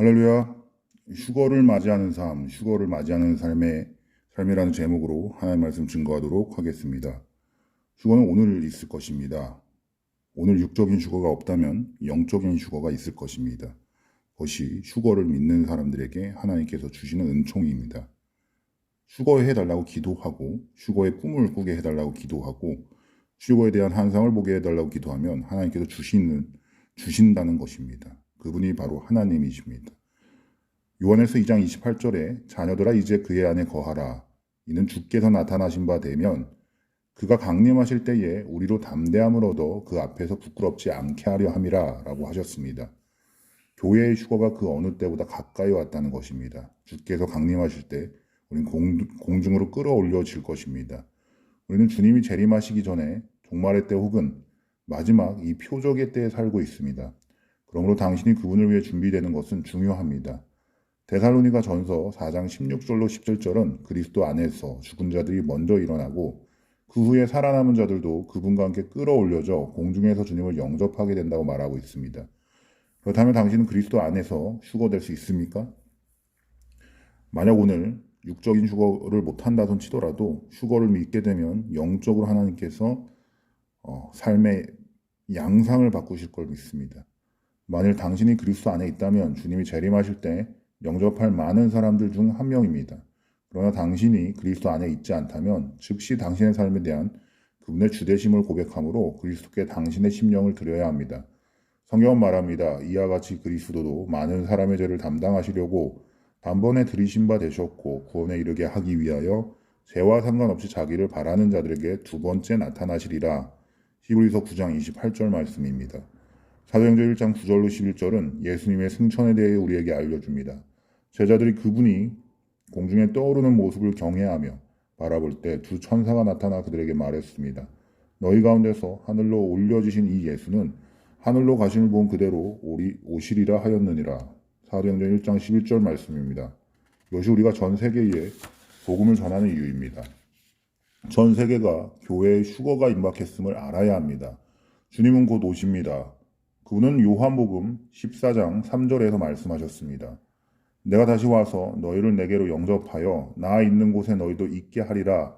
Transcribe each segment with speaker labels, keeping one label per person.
Speaker 1: 할렐루야. 휴거를 맞이하는 삶, 휴거를 맞이하는 삶의 삶이라는 제목으로 하나님 말씀 증거하도록 하겠습니다. 휴거는 오늘 있을 것입니다. 오늘 육적인 휴거가 없다면 영적인 휴거가 있을 것입니다. 그것이 휴거를 믿는 사람들에게 하나님께서 주시는 은총입니다. 휴거해 달라고 기도하고 휴거의 꿈을 꾸게 해 달라고 기도하고 휴거에 대한 환상을 보게 해 달라고 기도하면 하나님께서 주시는 주신다는 것입니다. 그분이 바로 하나님이십니다. 요한에서 2장 28절에 자녀들아 이제 그의 안에 거하라. 이는 주께서 나타나신 바 되면 그가 강림하실 때에 우리로 담대함을 얻어 그 앞에서 부끄럽지 않게 하려 함이라 라고 하셨습니다. 교회의 휴거가 그 어느 때보다 가까이 왔다는 것입니다. 주께서 강림하실 때 우리는 공, 공중으로 끌어올려질 것입니다. 우리는 주님이 재림하시기 전에 종말의 때 혹은 마지막 이 표적의 때에 살고 있습니다. 그러므로 당신이 그분을 위해 준비되는 것은 중요합니다. 데살로니가 전서 4장 16절로 17절은 그리스도 안에서 죽은 자들이 먼저 일어나고 그 후에 살아남은 자들도 그분과 함께 끌어올려져 공중에서 주님을 영접하게 된다고 말하고 있습니다. 그렇다면 당신은 그리스도 안에서 휴거될 수 있습니까? 만약 오늘 육적인 휴거를 못한다손 치더라도 휴거를 믿게 되면 영적으로 하나님께서 어, 삶의 양상을 바꾸실 걸 믿습니다. 만일 당신이 그리스도 안에 있다면 주님이 재림하실 때 영접할 많은 사람들 중 한 명입니다. 그러나 당신이 그리스도 안에 있지 않다면 즉시 당신의 삶에 대한 그분의 주대심을 고백함으로 그리스도께 당신의 심령을 드려야 합니다. 성경은 말합니다. 이와 같이 그리스도도 많은 사람의 죄를 담당하시려고 단번에 들이신 바 되셨고 구원에 이르게 하기 위하여 죄와 상관없이 자기를 바라는 자들에게 두 번째 나타나시리라. 히브리서 9장 28절 말씀입니다. 사도행전 1장 9절로 11절은 예수님의 승천에 대해 우리에게 알려줍니다. 제자들이 그분이 공중에 떠오르는 모습을 경외하며 바라볼 때 두 천사가 나타나 그들에게 말했습니다. 너희 가운데서 하늘로 올려지신 이 예수는 하늘로 가심을 본 그대로 오리, 오시리라 하였느니라. 사도행전 1장 11절 말씀입니다. 이것이 우리가 전 세계에 복음을 전하는 이유입니다. 전 세계가 교회의 휴거가 임박했음을 알아야 합니다. 주님은 곧 오십니다. 그분은 요한복음 14장 3절에서 말씀하셨습니다. 내가 다시 와서 너희를 내게로 영접하여 나 있는 곳에 너희도 있게 하리라.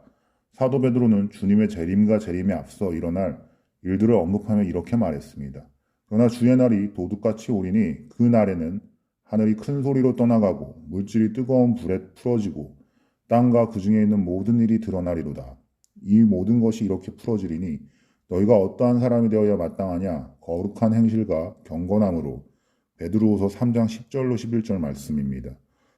Speaker 1: 사도 베드로는 주님의 재림과 재림에 앞서 일어날 일들을 언급하며 이렇게 말했습니다. 그러나 주의 날이 도둑같이 오리니 그 날에는 하늘이 큰 소리로 떠나가고 물질이 뜨거운 불에 풀어지고 땅과 그 중에 있는 모든 일이 드러나리로다. 이 모든 것이 이렇게 풀어지리니 너희가 어떠한 사람이 되어야 마땅하냐 거룩한 행실과 경건함으로 베드로후서 3장 10절로 11절 말씀입니다.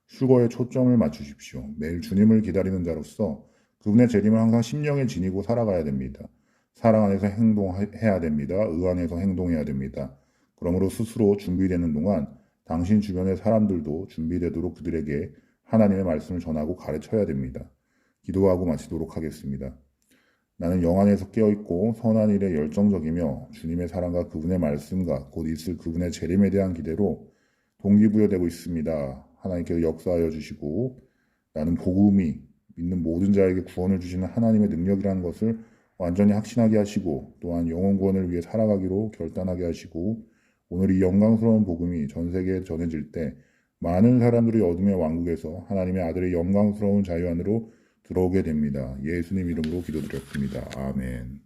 Speaker 1: 휴거에 초점을 맞추십시오. 매일 주님을 기다리는 자로서 그분의 재림을 항상 심령에 지니고 살아가야 됩니다. 사랑 안에서 행동해야 됩니다. 의 안에서 행동해야 됩니다. 그러므로 스스로 준비되는 동안 당신 주변의 사람들도 준비되도록 그들에게 하나님의 말씀을 전하고 가르쳐야 됩니다. 기도하고 마치도록 하겠습니다. 나는 영 안에서 깨어있고 선한 일에 열정적이며 주님의 사랑과 그분의 말씀과 곧 있을 그분의 재림에 대한 기대로 동기부여되고 있습니다. 하나님께서 역사하여 주시고 나는 복음이 믿는 모든 자에게 구원을 주시는 하나님의 능력이라는 것을 완전히 확신하게 하시고 또한 영혼 구원을 위해 살아가기로 결단하게 하시고 오늘 이 영광스러운 복음이 전 세계에 전해질 때 많은 사람들이 어둠의 왕국에서 하나님의 아들의 영광스러운 자유 안으로 들어오게 됩니다. 예수님 이름으로 기도드렸습니다. 아멘.